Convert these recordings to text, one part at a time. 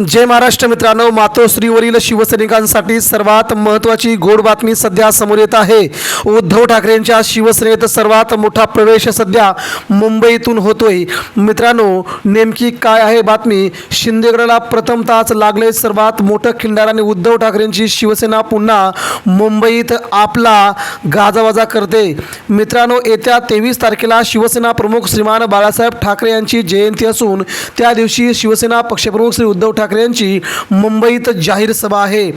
जय महाराष्ट्र मित्रांनो मातोश्रीवरील शिवसैनिकांसाठी सर्वात महत्त्वाची गोड बातमी सध्या समोर येत आहे. उद्धव ठाकरेंच्या शिवसेनेत सर्वात मोठा प्रवेश सध्या मुंबईतून होतोय. मित्रांनो नेमकी काय आहे बातमी? शिंदेगडाला प्रथमताच लागले सर्वात मोठं खिंडार आणि उद्धव ठाकरेंची शिवसेना पुन्हा मुंबईत आपला गाजावाजा करते. मित्रांनो येत्या तेवीस तारखेला शिवसेना प्रमुख श्रीमान बाळासाहेब ठाकरे यांची जयंती असून त्या दिवशी शिवसेना पक्षप्रमुख श्री उद्धव ठाकरे यांची मुंबईत जाहीर सभा आहे.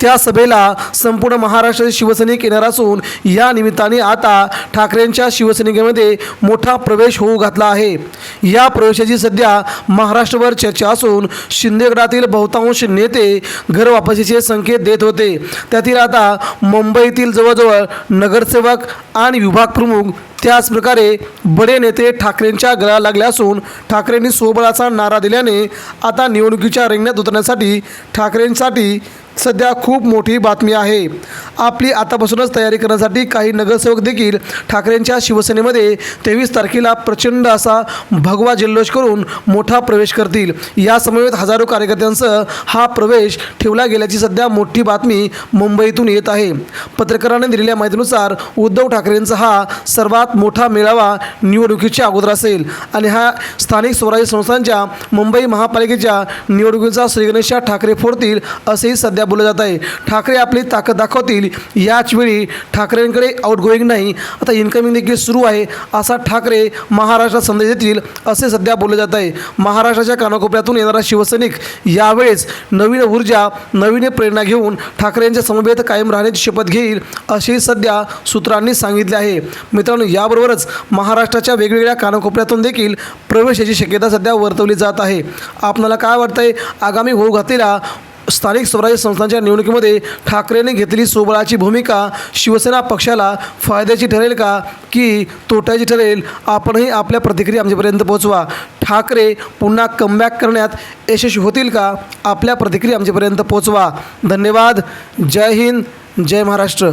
त्या सभेला संपूर्ण महाराष्ट्राचे शिवसैनिक येणार असून या निमित्ताने आता ठाकरेंच्या शिवसैनिकेमध्ये मोठा प्रवेश होऊ घातला आहे. या प्रवेशाची सध्या महाराष्ट्रभर चर्चा असून शिंदेगडातील बहुतांश नेते घर वापसीचे संकेत देत होते. त्यातील आता मुंबईतील जवळजवळ नगरसेवक आणि विभाग प्रमुख त्याचप्रकारे बडे नेते ठाकरेंच्या गळा लागले असून ठाकरेंनी स्वबळाचा नारा दिल्याने आता निवडणुकीच्या रिंगणात उतरण्यासाठी ठाकरेंसाठी सध्या खूप मोठी बातमी आहे. आपली आतापासूनच तयारी करण्यासाठी काही नगरसेवक देखील ठाकरेंच्या शिवसेनेमध्ये तेवीस तारखेला प्रचंड असा भगवा जल्लोष करून मोठा प्रवेश करतील. या समवेत हजारो कार्यकर्त्यांसह हा प्रवेश ठेवला गेल्याची सध्या मोठी बातमी मुंबईतून येत आहे. पत्रकारांनी दिलेल्या माहितीनुसार उद्धव ठाकरेंचा हा सर्वात मोठा मेळावा निवडणुकीच्या अगोदर असेल आणि हा स्थानिक स्वराज्य संस्थांच्या मुंबई महापालिकेच्या निवडणुकीचा श्रीगणेशा ठाकरे फोडतील असेही सध्या बोललं जात आहे. ठाकरे आपली ताकद दाखवतील. याच वेळी ठाकरेंकडे आउटगोईंग नाही. आता इन्कमिंग देखील सुरू आहे. असा ठाकरे महाराष्ट्रात संदेश देतील असे सध्या बोलले जात आहे. महाराष्ट्राच्या कानाकोपऱ्यातून येणारा शिवसैनिक यावेळेस नवीन ऊर्जा नवीन प्रेरणा घेऊन ठाकरेंच्या समवेत कायम राहण्याची शपथ घेईल असे सध्या सूत्रांनी सांगितले आहे. मित्रांनो याबरोबरच महाराष्ट्राच्या वेगवेगळ्या कानाकोपऱ्यातून देखील प्रवेशाची शक्यता सध्या वर्तवली जात आहे. आपणाला काय वाटतंय? आगामी होऊ घातलेला स्थानिक स्वराज्य संस्थांच्या निवडणुकीमध्ये ठाकरेंनी घेतलेली सोबळाची भूमिका शिवसेना पक्षाला फायद्याची ठरेल का? की तोट्याची ठरेल? आपणही आपल्या प्रतिक्रिया आमच्यापर्यंत पोहोचवा. ठाकरे पुन्हा कमबॅक करण्यात यशस्वी होतील का? आपल्या प्रतिक्रिया आमच्यापर्यंत पोहोचवा. धन्यवाद. जय हिंद. जय महाराष्ट्र.